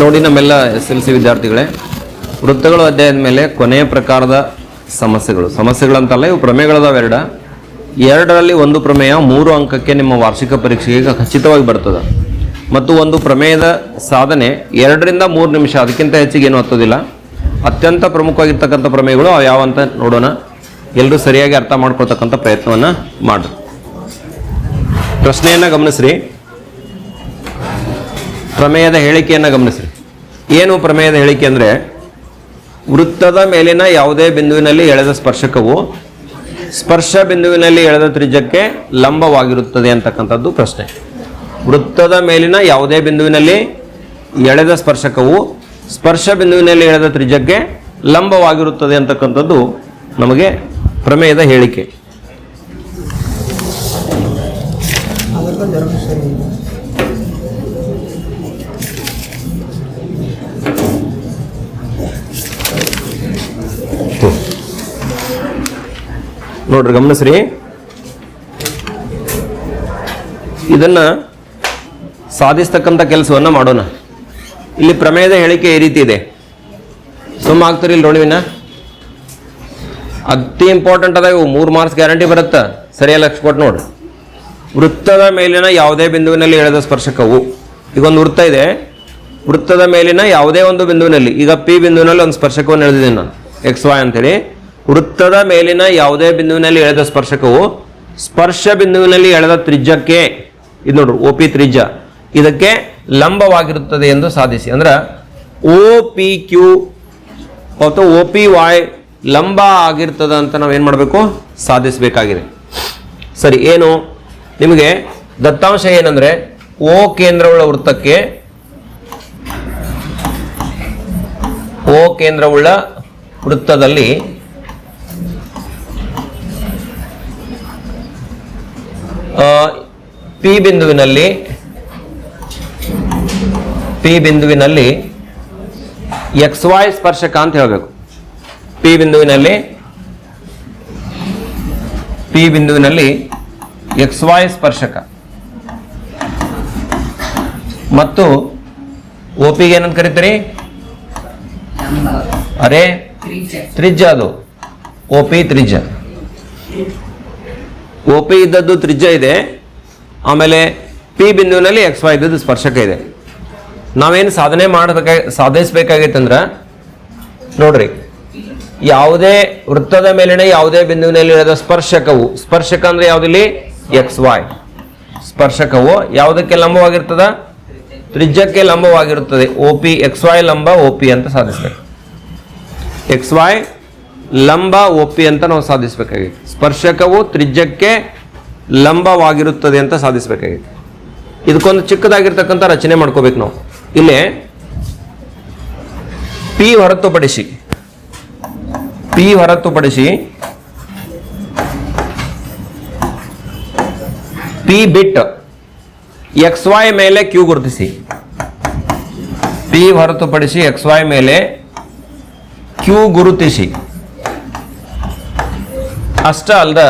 ನೋಡಿ ನಮ್ಮೆಲ್ಲ S L C ವಿದ್ಯಾರ್ಥಿಗಳೇ, ವೃತ್ತಗಳು ಅಧ್ಯಾಯದ ಮೇಲೆ ಕೊನೆಯ ಪ್ರಕಾರದ ಸಮಸ್ಯೆಗಳು. ಸಮಸ್ಯೆಗಳಂತಲ್ಲ ಇವು ಪ್ರಮೇಯಗಳದಾವ ಎರಡ. ಎರಡರಲ್ಲಿ ಒಂದು ಪ್ರಮೇಯ ಮೂರು ಅಂಕಕ್ಕೆ ನಿಮ್ಮ ವಾರ್ಷಿಕ ಪರೀಕ್ಷೆಗೆ ಖಚಿತವಾಗಿ ಬರ್ತದೆ. ಮತ್ತು ಒಂದು ಪ್ರಮೇಯದ ಸಾಧನೆ ಎರಡರಿಂದ ಮೂರು ನಿಮಿಷ, ಅದಕ್ಕಿಂತ ಹೆಚ್ಚಿಗೆ ಏನು ಹತ್ತೋದಿಲ್ಲ. ಅತ್ಯಂತ ಪ್ರಮುಖವಾಗಿರ್ತಕ್ಕಂಥ ಪ್ರಮೇಯಗಳು ಅವು ಯಾವ ಅಂತ ನೋಡೋಣ. ಎಲ್ಲರೂ ಸರಿಯಾಗಿ ಅರ್ಥ ಮಾಡ್ಕೊಳ್ತಕ್ಕಂಥ ಪ್ರಯತ್ನವನ್ನು ಮಾಡ್ರಿ. ಪ್ರಶ್ನೆಯನ್ನು ಗಮನಿಸ್ರಿ. ಪ್ರಮೇಯದ ಹೇಳಿಕೆಯನ್ನು ಗಮನಿಸ್ರಿ. ಏನು ಪ್ರಮೇಯದ ಹೇಳಿಕೆ ಅಂದರೆ, ವೃತ್ತದ ಮೇಲಿನ ಯಾವುದೇ ಬಿಂದುವಿನಲ್ಲಿ ಎಳೆದ ಸ್ಪರ್ಶಕವು ಸ್ಪರ್ಶ ಬಿಂದುವಿನಲ್ಲಿ ಎಳೆದ ತ್ರಿಜ್ಯಕ್ಕೆ ಲಂಬವಾಗಿರುತ್ತದೆ ಅಂತಕ್ಕಂಥದ್ದು ಪ್ರಶ್ನೆ. ವೃತ್ತದ ಮೇಲಿನ ಯಾವುದೇ ಬಿಂದುವಿನಲ್ಲಿ ಎಳೆದ ಸ್ಪರ್ಶಕವು ಸ್ಪರ್ಶ ಬಿಂದುವಿನಲ್ಲಿ ಎಳೆದ ತ್ರಿಜ್ಯಕ್ಕೆ ಲಂಬವಾಗಿರುತ್ತದೆ ಅಂತಕ್ಕಂಥದ್ದು ನಮಗೆ ಪ್ರಮೇಯದ ಹೇಳಿಕೆ. ನೋಡ್ರಿ ಗಮನಿಸ್ರಿ ಇದನ್ನ ಸಾಧಿಸ್ತಕ್ಕಂಥ ಕೆಲಸವನ್ನ ಮಾಡೋಣ. ಇಲ್ಲಿ ಪ್ರಮೇಯದ ಹೇಳಿಕೆ ಈ ರೀತಿ ಇದೆ. ಸುಮ್ಮ ಆಗ್ತೀರಿ ಇಲ್ಲಿ ನೋಡಿವಿನ? ಅತಿ ಇಂಪಾರ್ಟೆಂಟ್ ಅದ ಇವು ಮೂರು ಮಾರ್ಕ್ಸ್ ಗ್ಯಾರಂಟಿ ಬರುತ್ತೆ? ಸರಿಯಾಗಿ ಲಕ್ಷ ಕೊಟ್ಟು ನೋಡ್ರಿ. ವೃತ್ತದ ಮೇಲಿನ ಯಾವುದೇ ಬಿಂದುವಿನಲ್ಲಿ ಎಳೆದ ಸ್ಪರ್ಶಕವು. ಈಗ ಒಂದು ವೃತ್ತ ಇದೆ. ವೃತ್ತದ ಮೇಲಿನ ಯಾವುದೇ ಒಂದು ಬಿಂದುವಿನಲ್ಲಿ, ಈಗ ಪಿ ಬಿಂದುವಿನಲ್ಲಿ ಒಂದು ಸ್ಪರ್ಶಕವನ್ನು ಎಳೆದಿದ್ದೀನಿ ನಾನು. ಎಕ್ಸ್ ವೈ ಅಂತೇಳಿ. ವೃತ್ತದ ಮೇಲಿನ ಯಾವುದೇ ಬಿಂದುವಿನಲ್ಲಿ ಎಳೆದ ಸ್ಪರ್ಶಕವು ಸ್ಪರ್ಶ ಬಿಂದುವಿನಲ್ಲಿ ಎಳೆದ ತ್ರಿಜ್ಯಕ್ಕೆ, ಇದು ನೋಡ್ರಿ ಒ ಪಿ ತ್ರಿಜ್ಯ, ಇದಕ್ಕೆ ಲಂಬವಾಗಿರುತ್ತದೆ ಎಂದು ಸಾಧಿಸಿ. ಅಂದ್ರೆ ಓ ಪಿ ಕ್ಯೂ ಅಥವಾ ಒ ಪಿ ವಾಯ್ ಲಂಬ ಆಗಿರ್ತದೆ ಅಂತ ನಾವು ಏನು ಮಾಡಬೇಕು? ಸಾಧಿಸಬೇಕಾಗಿದೆ. ಸರಿ, ಏನು? ನಿಮಗೆ ದತ್ತಾಂಶ ಏನಂದ್ರೆ ಓ ಕೇಂದ್ರವುಳ್ಳ ವೃತ್ತಕ್ಕೆ ಓ ಕೇಂದ್ರವುಳ್ಳ ವೃತ್ತದಲ್ಲಿ ಪಿ ಬಿಂದುವಿನಲ್ಲಿ ಪಿ ಬಿಂದುವಿನಲ್ಲಿ ಎಕ್ಸ್ ವೈ ಸ್ಪರ್ಶಕ ಅಂತ ಹೇಳಬೇಕು. ಪಿ ಬಿಂದುವಿನಲ್ಲಿ ಪಿ ಬಿಂದುವಿನಲ್ಲಿ ಎಕ್ಸ್ ವೈ ಸ್ಪರ್ಶಕ. ಮತ್ತು ಒ ಪಿಗೆ ಏನಂತ ಕರಿತೀರಿ? ಅರೆ ತ್ರಿಜ್ಯ. ಅದು. ಒ ಪಿ ತ್ರಿಜ್ಯ. ಪಿ ಇದ್ದದ್ದು ತ್ರಿಜ್ಯ ಇದೆ. ಆಮೇಲೆ ಪಿ ಬಿಂದುವಿನಲ್ಲಿ ಎಕ್ಸ್, ವೈ ಇದ್ದದ್ದು ಸ್ಪರ್ಶಕ ಇದೆ. ನಾವೇನು ಸಾಧನೆ ಮಾಡಬೇಕ, ಸಾಧಿಸಬೇಕಾಗಿತ್ತಂದ್ರೆ, ನೋಡ್ರಿ, ಯಾವುದೇ ವೃತ್ತದ ಮೇಲಿನ ಯಾವುದೇ ಬಿಂದುವಿನಲ್ಲಿ ಇರದ ಸ್ಪರ್ಶಕವು, ಸ್ಪರ್ಶಕ ಅಂದ್ರೆ ಯಾವುದಿಲ್ಲಿ? X, Y. ಸ್ಪರ್ಶಕವು ಯಾವುದಕ್ಕೆ ಲಂಬವಾಗಿರ್ತದ? ತ್ರಿಜ್ಯಕ್ಕೆ ಲಂಬವಾಗಿರುತ್ತದೆ. ಒ ಪಿ ಎಕ್ಸ್, ವೈ ಲಂಬ ಒ ಪಿ ಅಂತ ಸಾಧಿಸ್ಬೇಕು. ಎಕ್ಸ್ ವೈ ಲಂಬ ಒ ಪಿ ಅಂತ ನಾವು ಸಾಧಿಸಬೇಕಾಗಿತ್ತು. ಸ್ಪರ್ಶಕವು ತ್ರಿಜ್ಯಕ್ಕೆ ಲಂಬವಾಗಿರುತ್ತದೆ ಅಂತ ಸಾಧಿಸಬೇಕಾಗಿತ್ತು. ಇದಕ್ಕೊಂದು ಚಿಕ್ಕದಾಗಿರ್ತಕ್ಕಂಥ ರಚನೆ ಮಾಡ್ಕೋಬೇಕು ನಾವು. ಇಲ್ಲಿ ಪಿ ಹೊರತುಪಡಿಸಿ ಪಿ ಹೊರತುಪಡಿಸಿ ಪಿ ಬಿಟ್ ಎಕ್ಸ್ ವೈ ಮೇಲೆ ಕ್ಯೂ ಗುರುತಿಸಿ. ಪಿ ಹೊರತುಪಡಿಸಿ ಎಕ್ಸ್ ವೈ ಮೇಲೆ ಕ್ಯೂ ಗುರುತಿಸಿ. ಅಷ್ಟ ಅಲ್ಲದ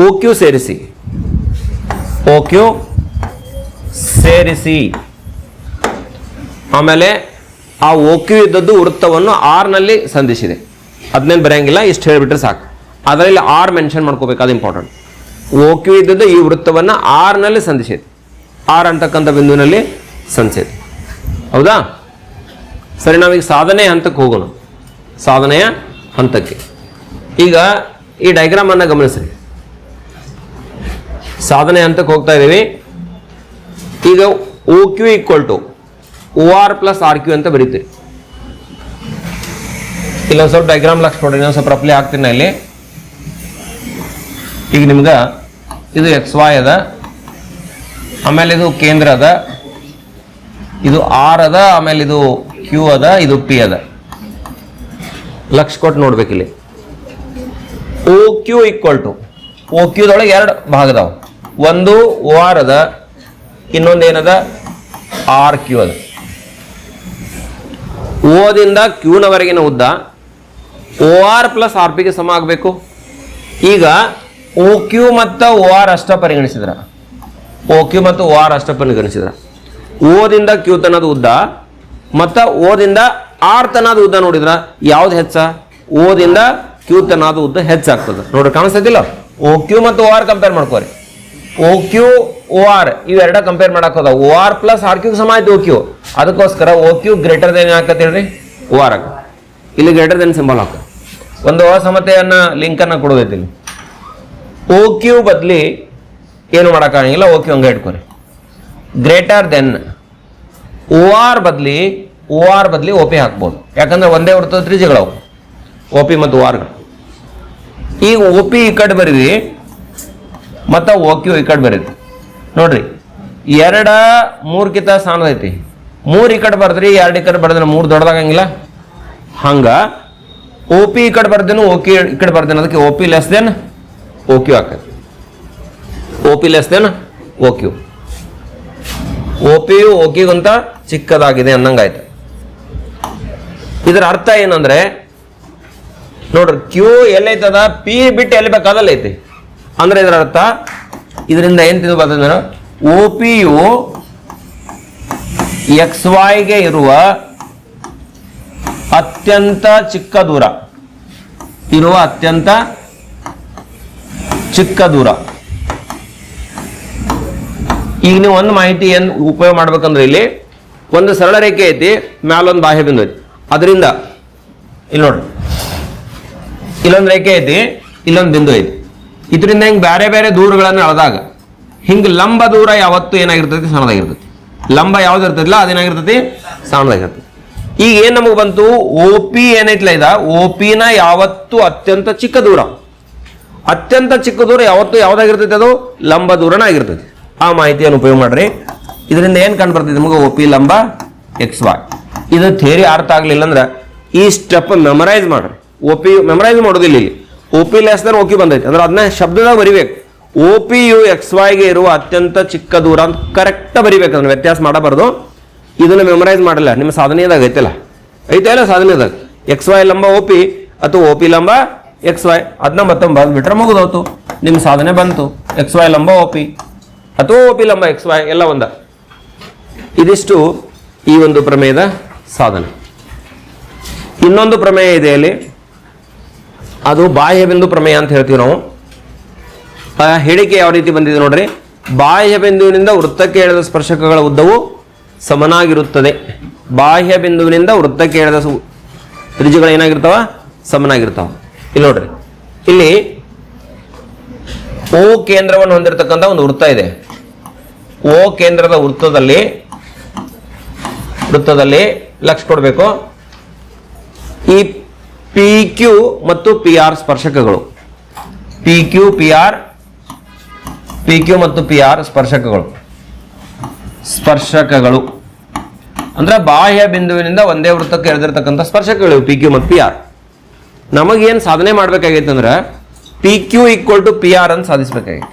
ಓ ಕ್ಯೂ ಸೇರಿಸಿ. ಓ ಕ್ಯೂ ಸೇರಿಸಿ. ಆಮೇಲೆ ಆ ಓ ಕ್ಯೂ ಇದ್ದದ್ದು ವೃತ್ತವನ್ನು ಆರ್ನಲ್ಲಿ ಸಂಧಿಸಿದೆ. ಅದನ್ನೇನು ಬರೆಯಂಗಿಲ್ಲ, ಇಷ್ಟು ಹೇಳಿಬಿಟ್ರೆ ಸಾಕು. ಅದರಲ್ಲಿ ಆರ್ ಮೆನ್ಷನ್ ಮಾಡ್ಕೋಬೇಕು, ಅದು ಇಂಪಾರ್ಟೆಂಟ್ ಓ ಕ್ಯೂ ಇದ್ದದ್ದು ಈ ವೃತ್ತವನ್ನು ಆರ್ನಲ್ಲಿ ಸಂಧಿಸಿದೆ. ಆರ್ ಅಂತಕ್ಕಂಥ ಬಿಂದುವಿನಲ್ಲಿ ಸಂಧಿಸಿದೆ. ಹೌದಾ? ಸರಿ, ನಾವೀಗ ಸಾಧನೆ ಹಂತಕ್ಕೆ ಹೋಗೋಣ. ಸಾಧನೆಯ ಹಂತಕ್ಕೆ. ಈಗ ಈ ಡೈಗ್ರಾಮ್ ಅನ್ನ ಗಮನಿಸ್ರಿ. ಸಾಧನೆ ಹಂತಕ್ಕೆ ಹೋಗ್ತಾ ಇದ್ದೀವಿ ಈಗ O Q equal to O R plus R Q ಅಂತ ಬರೀತೀರಿ. ಇಲ್ಲೊಂದು ಸ್ವಲ್ಪ ಡೈಗ್ರಾಮ್ ಲಕ್ಷ ನೋಡ್ರಿ ಇನ್ನೊಂದು ಸ್ವಲ್ಪ ರಫ್ಲಿ ಹಾಕ್ತೀನಿ ಇಲ್ಲಿ. ಈಗ ನಿಮ್ಗೆ ಇದು ಎಕ್ಸ್ ವೈ ಅದ. ಆಮೇಲೆ ಇದು ಕೇಂದ್ರ ಅದ. ಇದು ಆರ್ ಅದ, ಆಮೇಲೆ ಇದು ಕ್ಯೂ ಅದ, ಇದು ಪಿ ಅದ. ಲಕ್ಷ ಕೊಟ್ಟು ನೋಡ್ಬೇಕಿಲ್ಲಿ O Q equal to O ಕ್ಯೂದೊಳಗೆ ಎರಡು ಭಾಗದವು. ಒಂದು ಓ ಆರ್ ಅದ, ಇನ್ನೊಂದು ಏನದ? ಆರ್ ಕ್ಯೂ ಅದ. ಓದಿಂದ ಕ್ಯೂನವರೆಗಿನ ಉದ್ದ ಓ ಆರ್ ಪ್ಲಸ್ ಆರ್ ಪಿಗೆ ಸಮ ಆಗಬೇಕು. ಈಗ ಓ ಕ್ಯೂ ಮತ್ತು ಓ ಆರ್ ಅಷ್ಟ ಪರಿಗಣಿಸಿದ್ರ? ಓ ಕ್ಯೂ ಮತ್ತು ಓ ಆರ್ ಅಷ್ಟ ಪರಿಗಣಿಸಿದ್ರ. ಓದಿಂದ ಕ್ಯೂ ತನ್ನದು ಉದ್ದ, ಮತ್ತು ಓದಿಂದ ಆರ್ ತನಾದ ಉದ್ದ ನೋಡಿದ್ರ ಯಾವ್ದು ಹೆಚ್ಚ? ಓದಿಂದ ಕ್ಯೂ ತನಾದ ಉದ್ದ ಹೆಚ್ಚಾಗ್ತದೆ ನೋಡ್ರಿ, ಕಾಣಿಸ್ತೈತಿಲ್ಲ? ಓ ಕ್ಯೂ ಮತ್ತು ಓ ಆರ್ ಕಂಪೇರ್ ಮಾಡ್ಕೋರಿ. ಓ ಕ್ಯೂ ಓ ಆರ್ ಇವೆರಡ ಕಂಪೇರ್ ಮಾಡಕ್ ಹೋದ O R plus R Q ಸಮ ಆಯ್ತು ಓ ಕ್ಯೂ ಅದಕ್ಕೋಸ್ಕರ ಓ ಕ್ಯೂ ಗ್ರೇಟರ್ ದೇನ್ ಹಾಕತ್ ಹೇಳ್ರಿ? ಓ ಆರ್ ಆಗ. ಇಲ್ಲಿ ಗ್ರೇಟರ್ ದೇನ್ ಸಿಂಬಲ್ ಹಾಕ. ಒಂದು ಅಸಮತೆಯನ್ನ ಲಿಂಕ್ ಅನ್ನ ಕೊಡೋದೈತಿ ಇಲ್ಲಿ. ಓ ಕ್ಯೂ ಬದ್ಲಿ ಏನು ಮಾಡೋಕ್ಕಾಗಂಗಿಲ್ಲ ಓ ಕ್ಯೂ ಹಂಗೆ ಇಟ್ಕೊರಿ. ಗ್ರೇಟರ್ ದೆನ್ ಓ ಆರ್ ಬದ್ಲಿ ಓ ಆರ್ ಬದಲಿ ಓ ಪಿ ಹಾಕ್ಬೋದು. ಯಾಕಂದ್ರೆ ಒಂದೇ ವೃತ್ತದ ತ್ರಿಜೆಗಳವು ಓ ಪಿ ಮತ್ತು ಓ ಆರ್ಗಳು ಈಗ ಓ ಪಿ ಈ ಕಡೆ ಬರೀರಿ ಮತ್ತು ಓ ಕ್ಯೂ ಈ ಕಡೆ ಬರೀರಿ. ನೋಡ್ರಿ ಎರಡ ಮೂರ್ಕಿತ ಐತಿ. ಮೂರು ಈ ಕಡೆ ಬರ್ದ್ರಿ ಎರಡು ಈ ಕಡೆ ಬರ್ದ್ರೆ ಮೂರು ದೊಡ್ಡದಾಗಂಗಿಲ್ಲ. ಹಂಗ ಓ ಪಿ ಈ ಕಡೆ ಬರ್ದೇನು ಓ ಕ್ಯೂ ಈ ಕಡೆ ಬರ್ದೇನು ಅದಕ್ಕೆ O P less than O Q ಹಾಕೈತಿ O P less than O Q O P U O ಕ್ಯೂಗಿಂತ ಚಿಕ್ಕದಾಗಿದೆ ಅನ್ನಂಗಾಯ್ತು ಇದರ ಅರ್ಥ ಏನಂದ್ರೆ, ನೋಡ್ರಿ ಕ್ಯೂ ಎಲ್ಲೈತದ? ಪಿ ಬಿಟ್ಟು ಎಲ್ಲಿ ಬೇಕಾದಲ್ಲಿ ಅಂದ್ರೆ ಇದರ ಅರ್ಥ, ಇದರಿಂದ ಏನ್ ಬರ್ತದೆ ಓ ಪಿ ಯು ಎಕ್ಸ್ ವೈಗೆ ಇರುವ ಅತ್ಯಂತ ಚಿಕ್ಕ ದೂರ. ಇರುವ ಅತ್ಯಂತ ಚಿಕ್ಕ ದೂರ. ಈಗ ನೀವು ಒಂದು ಮಾಹಿತಿ ಏನು ಉಪಯೋಗ ಮಾಡ್ಬೇಕಂದ್ರೆ ಇಲ್ಲಿ ಒಂದು ಸರಳ ರೇಖೆ ಐತಿ, ಮ್ಯಾಲೊಂದು ಬಾಹ್ಯ ಬಿಂದು ಐತಿ. ಅದರಿಂದ, ಇಲ್ಲಿ ನೋಡ್ರಿ ಇಲ್ಲೊಂದು ರೇಖೆ ಐತಿ, ಇಲ್ಲೊಂದು ಬಿಂದು ಐತಿ. ಇದರಿಂದ ಹಿಂಗೆ ಬೇರೆ ಬೇರೆ ದೂರಗಳನ್ನು ಅಳದಾಗ, ಹಿಂಗೆ ಲಂಬ ದೂರ ಯಾವತ್ತು ಏನಾಗಿರ್ತೈತಿ, ಸಣ್ಣದಾಗಿರ್ತೈತಿ. ಲಂಬ ಯಾವ್ದು ಇರ್ತೈತಿಲ್ಲ ಅದೇನಾಗಿರ್ತೈತಿ ಸಣ್ಣದಾಗಿರ್ತೈತಿ. ಈಗ ಏನು ನಮಗೆ ಬಂತು? ಒ ಪಿ ಏನೈತಿಲ್ಲ ಇದ? ಓ ಪಿನ ಯಾವತ್ತು ಅತ್ಯಂತ ಚಿಕ್ಕ ದೂರ. ಅತ್ಯಂತ ಚಿಕ್ಕ ದೂರ ಯಾವತ್ತು ಯಾವ್ದಾಗಿರ್ತೈತಿ ಅದು? ಲಂಬ ದೂರನ ಆಗಿರ್ತೈತಿ. ಆ ಮಾಹಿತಿಯನ್ನು ಉಪಯೋಗ ಮಾಡ್ರಿ. ಇದರಿಂದ ಏನು ಕಂಡು ಬರ್ತೈತಿ ನಮಗೆ? ಒ ಪಿ ಲಂಬ ಎಕ್ಸ್ ವೈ ಇದು ಥೇರಿ ಅರ್ಥ ಆಗ್ಲಿಲ್ಲ ಅಂದ್ರೆ ಈ ಸ್ಟೆಪ್ ಮೆಮರೈಸ್ ಮಾಡ್ರಿ. ಒ ಪಿ ಮೆಮರೈಸ್ ಮಾಡೋದಿಲ್ಲ ಇಲ್ಲಿ O P less than okay ಬಂದೈತಿ. ಅಂದ್ರೆ ಅದನ್ನ ಶಬ್ದದಾಗ ಬರಿಬೇಕು. ಒ ಪಿ ಯು ಎಕ್ಸ್ ವೈಗೆ ಇರುವ ಅತ್ಯಂತ ಚಿಕ್ಕ ದೂರ ಅಂತ ಕರೆಕ್ಟ್ ಬರಿಬೇಕು ಅದನ್ನ ವ್ಯತ್ಯಾಸ ಮಾಡಬಾರ್ದು. ಇದನ್ನ ಮೆಮರೈಸ್ ಮಾಡಲ್ಲ. ನಿಮ್ಮ ಸಾಧನೆಯದಾಗ ಐತಲ್ಲ? ಐತಲ್ಲ ಸಾಧನೆದಾಗ ಎಕ್ಸ್ ವೈ ಲಂಬ ಒ ಪಿ ಅಥವಾ ಓ ಪಿ ಲಂಬ ಎಕ್ಸ್ ವೈ ಅದನ್ನ ಮತ್ತೊಮ್ಮೆ ಬಂದ್ಬಿಟ್ರೆ ಮುಗಿದೋತು. ನಿಮ್ಮ ಸಾಧನೆ ಬಂತು. ಎಕ್ಸ್ ವೈ ಲಂಬ ಒ ಪಿ ಅಥವಾ ಓ ಪಿ ಲಂಬ ಎಕ್ಸ್ ವೈ ಎಲ್ಲ ಒಂದ. ಇದಿಷ್ಟು ಈ ಒಂದು ಪ್ರಮೇಯದ ಸಾಧನೆ. ಇನ್ನೊಂದು ಪ್ರಮೇಯ ಇದೆ ಅಲ್ಲಿ. ಅದು ಬಾಹ್ಯ ಬಿಂದು ಪ್ರಮೇಯ ಅಂತ ಹೇಳ್ತೀವಿ ನಾವು. ಆ ಹೇಳಿಕೆ ಯಾವ ರೀತಿ ಬಂದಿದೆ ನೋಡ್ರಿ. ಬಾಹ್ಯ ಬಿಂದುವಿನಿಂದ ವೃತ್ತಕ್ಕೆ ಎಳೆದ ಸ್ಪರ್ಶಕಗಳ ಉದ್ದವು ಸಮನಾಗಿರುತ್ತದೆ. ಬಾಹ್ಯ ಬಿಂದುವಿನಿಂದ ವೃತ್ತಕ್ಕೆ ಎಳೆದ ತ್ರಿಜುಗಳು ಏನಾಗಿರ್ತಾವ? ಸಮನಾಗಿರ್ತಾವ. ಇಲ್ಲಿ ನೋಡ್ರಿ. ಇಲ್ಲಿ ಓ ಕೇಂದ್ರವನ್ನು ಹೊಂದಿರತಕ್ಕಂಥ ಒಂದು ವೃತ್ತ ಇದೆ. ಓ ಕೇಂದ್ರದ ವೃತ್ತದಲ್ಲಿ ವೃತ್ತದಲ್ಲಿ ಲಕ್ಷ ಕೊಡಬೇಕು. ಈ ಪಿ ಕ್ಯೂ ಮತ್ತು P R ಸ್ಪರ್ಶಕಗಳು. P Q P R P Q ಮತ್ತು ಪಿ ಆರ್ ಸ್ಪರ್ಶಕಗಳು. ಸ್ಪರ್ಶಕಗಳು. ಅಂದ್ರೆ ಬಾಹ್ಯ ಬಿಂದುವಿನಿಂದ ಒಂದೇ ವೃತ್ತಕ್ಕೆ ಎಳೆದಿರ್ತಕ್ಕಂಥ ಸ್ಪರ್ಶಕಗಳು ಪಿ ಕ್ಯೂ ಮತ್ತು ಪಿ ಆರ್ ನಮಗೇನು ಸಾಧನೆ ಮಾಡ್ಬೇಕಾಗೈತೆ ಅಂದ್ರೆ P Q equal to P R ಅಂತ ಸಾಧಿಸಬೇಕಾಗಿತ್ತು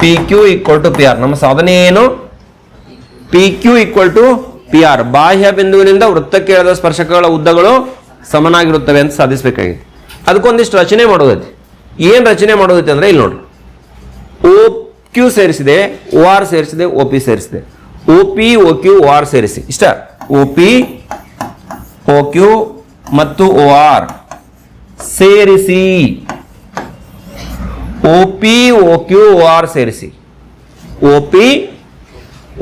P Q equal to P R ನಮ್ಮ ಸಾಧನೆ ಏನು? P Q equal to P R ಬಾಹ್ಯ ಬಿಂದುವಿನಿಂದ ವೃತ್ತಕ್ಕೆ ಎಳೆದ ಸ್ಪರ್ಶಕಗಳ ಉದ್ದಗಳು ಸಮನಾಗಿರುತ್ತವೆ ಅಂತ ಸಾಧಿಸಬೇಕಾಗಿದೆ. ಅದಕ್ಕೊಂದಿಷ್ಟು ರಚನೆ ಮಾಡೋದೈತಿ. ಏನು ರಚನೆ ಮಾಡೋದೈತಿ ಅಂದ್ರೆ ಇಲ್ಲಿ ನೋಡಿ ಓ ಕ್ಯೂ ಸೇರಿಸಿದೆ ಓ ಆರ್ ಸೇರಿಸಿದೆ O P ಸೇರಿಸಿದೆ. O P O Q O R ಸೇರಿಸಿ. ಇಷ್ಟ? ಒ ಪಿ ಓ ಕ್ಯೂ ಮತ್ತು ಓ ಆರ್ ಸೇರಿಸಿ. O P O Q O R ಸೇರಿಸಿ. O P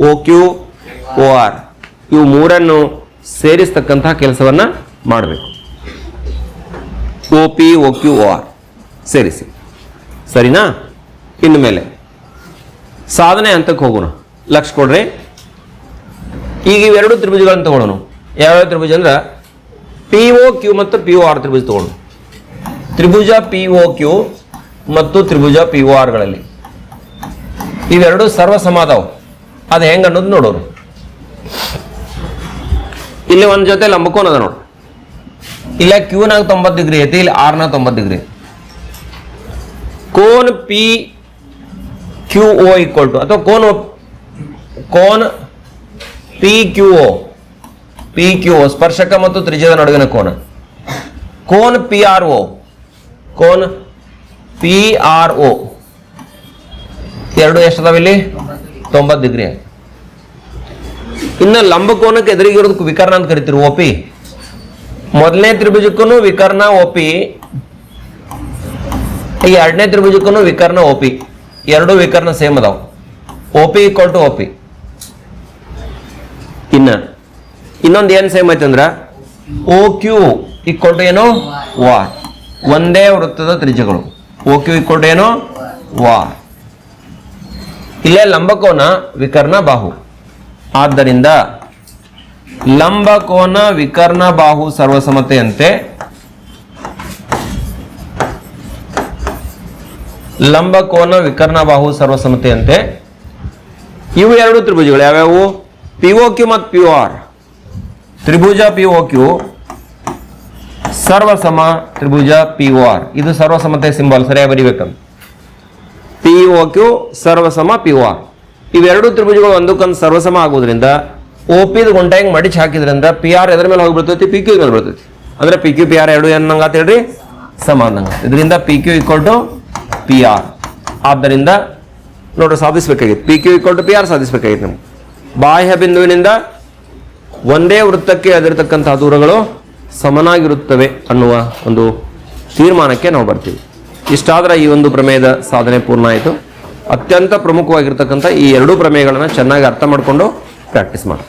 O Q O R ಇವು ಮೂರನ್ನು ಸೇರಿಸ್ತಕ್ಕಂತಹ ಕೆಲಸವನ್ನ ಮಾಡಬೇಕು. O, P O Q O R. ಸೇರಿಸಿ. ಸರಿನಾ? ಇನ್ನು ಮೇಲೆ. ಸಾಧನೆ ಹಂತಕ್ಕೆ ಹೋಗೋಣ. ಲಕ್ಷ ಕೊಡ್ರಿ. ಈಗ ಇವೆರಡು ತ್ರಿಭುಜಗಳನ್ನು ತಗೊಳ್ಳೋಣ. ಯಾವ್ಯಾವ ತ್ರಿಭುಜ ಅಂದ್ರೆ? ಪಿ ಓ ಕ್ಯೂ ಮತ್ತು ಪಿ ಓ ಆರ್ ತ್ರಿಭುಜ ತಗೊಳ್ಳೋಣ. ತ್ರಿಭುಜ, ಪಿ ಓ ಕ್ಯೂ ಮತ್ತು ತ್ರಿಭುಜ, ಪಿ, ಒ ಆರ್ಗಳಲ್ಲಿ ಇವೆರಡು ಸರ್ವಸಮಾದವು ಅದು ಹೆಂಗೆ ಅನ್ನೋದು ನೋಡೋರು. ಇಲ್ಲಿ ಒಂದು ಜೊತೆ ಲಂಬಕೋನ ಅದ ನೋಡು. ಇಲ್ಲ ಕ್ಯೂನಾಗ ತೊಂಬತ್ತು ಡಿಗ್ರಿ ಐತಿ ಇಲ್ಲಿ ಆರ್ನಾಗ ತೊಂಬತ್ತು degree. Cone P Q O equal to ಅಥವಾ ಕೋನ್ cone P Q O P Q O ಸ್ಪರ್ಶಕ ಮತ್ತು ತ್ರಿಜ್ಯದ ನಡುವಿನ ಕೋನ. ಕೋನ್ ಪಿ ಆರ್ ಓ ಕೋನ್ ಪಿ ಆರ್ ಓ ಎರಡು ಎಷ್ಟದಾವ ಇಲ್ಲಿ? ತೊಂಬತ್ತು ಡಿಗ್ರಿ. ಇನ್ನು ಲಂಬಕೋನಕ್ಕೆ ಎದುರಿಗಿರೋದಕ್ಕೆ ವಿಕರ್ಣ ಅಂತ ಕರಿತೀರಿ, ಓಪಿ. ಮೊದಲನೇ ತ್ರಿಭುಜಕ್ಕೂ ವಿಕರ್ಣ, ಓಪಿ. ಈ ಎರಡನೇ ತ್ರಿಭುಜಕ್ಕೂ ವಿಕರ್ಣ, ಓಪಿ. ಎರಡು ವಿಕರ್ಣ ಸೇಮ್ ಅದಾವ. O P equal to O P. ಇನ್ನ. ಇನ್ನೊಂದು ಏನ್ ಸೇಮ್ ಆಯ್ತಂದ್ರ ಓ ಕ್ಯೂ ಈಕ್ವಲ್ ಟು ಏನು? ವಾ. ಒಂದೇ ವೃತ್ತದ ತ್ರಿಜಗಳು ಓ ಕ್ಯೂ ಈಕ್ವಲ್ ಟು ಏನು? ವಾ. ಇಲ್ಲೇ ಲಂಬಕೋನ ವಿಕರ್ಣ, ಬಾಹು. ಆದ್ದರಿಂದ ಲಂಬಕೋನ ವಿಕರ್ಣ ಬಾಹು ಸರ್ವಸಮತೆಯಂತೆ ಲಂಬಕೋನ ವಿಕರ್ಣ ಬಾಹು ಸರ್ವಸಮತೆಯಂತೆ ಇವು ಎರಡು ತ್ರಿಭುಜಗಳು ಯಾವ್ಯಾವು? ಪಿ ಒ ಕ್ಯೂ ಮತ್ತು ಪಿ ಆರ್ ತ್ರಿಭುಜ ಪಿ ಒ ಕ್ಯೂ ಸರ್ವಸಮ ತ್ರಿಭುಜ ಪಿ ಆರ್ ಇದು ಸರ್ವಸಮತೆ ಸಿಂಬಲ್, ಸರಿಯಾಗಿ ಬರಿಬೇಕಂತ. ಪಿ ಕ್ಯೂ ಸರ್ವಸಮ ಪಿ ಆರ್ ಇವೆರಡು ತ್ರಿಭುಜಗಳು ಒಂದಕ್ಕೊಂದು ಸರ್ವಸಮ ಆಗೋದ್ರಿಂದ ಒ ಪಿದು ಗುಂಟ ಹೆಂಗೆ ಮಡಿಚ್ ಹಾಕಿದ್ರಿಂದ ಪಿ ಆರ್ ಎದ್ರ ಮೇಲೆ ಹೋಗಿ ಬೀಳ್ತೈತಿ? ಪಿ ಕ್ಯೂ ಮೇಲೆ ಬರ್ತೈತಿ ಅಂದ್ರೆ ಪಿ ಕ್ಯೂ ಪಿ ಆರ್ ಎರಡು ಏನಂಗ ಅಂತ ಹೇಳ್ರಿ? ಸಮಾನಂಗ ಇದರಿಂದ P Q equal to P R ಆದ್ದರಿಂದ ನೋಡ್ರಿ ಸಾಧಿಸಬೇಕಾಗಿತ್ತು. P Q equal to P R ಸಾಧಿಸ್ಬೇಕಾಗಿತ್ತು ನಮ್ಗೆ. ಬಾಹ್ಯ ಬಿಂದುವಿನಿಂದ ಒಂದೇ ವೃತ್ತಕ್ಕೆ ಎದಿರ್ತಕ್ಕಂತಹ ದೂರಗಳು ಸಮನಾಗಿರುತ್ತವೆ ಅನ್ನುವ ಒಂದು ತೀರ್ಮಾನಕ್ಕೆ ನಾವು ಬರ್ತೀವಿ. ಇಷ್ಟಾದ್ರೆ ಈ ಒಂದು ಪ್ರಮೇಯದ ಸಾಧನೆ ಪೂರ್ಣ ಆಯಿತು. ಅತ್ಯಂತ ಪ್ರಮುಖವಾಗಿರ್ತಕ್ಕಂಥ ಈ ಎರಡೂ ಪ್ರಮೇಯಗಳನ್ನು ಚೆನ್ನಾಗಿ ಅರ್ಥ ಮಾಡಿಕೊಂಡು ಪ್ರಾಕ್ಟೀಸ್ ಮಾಡಿ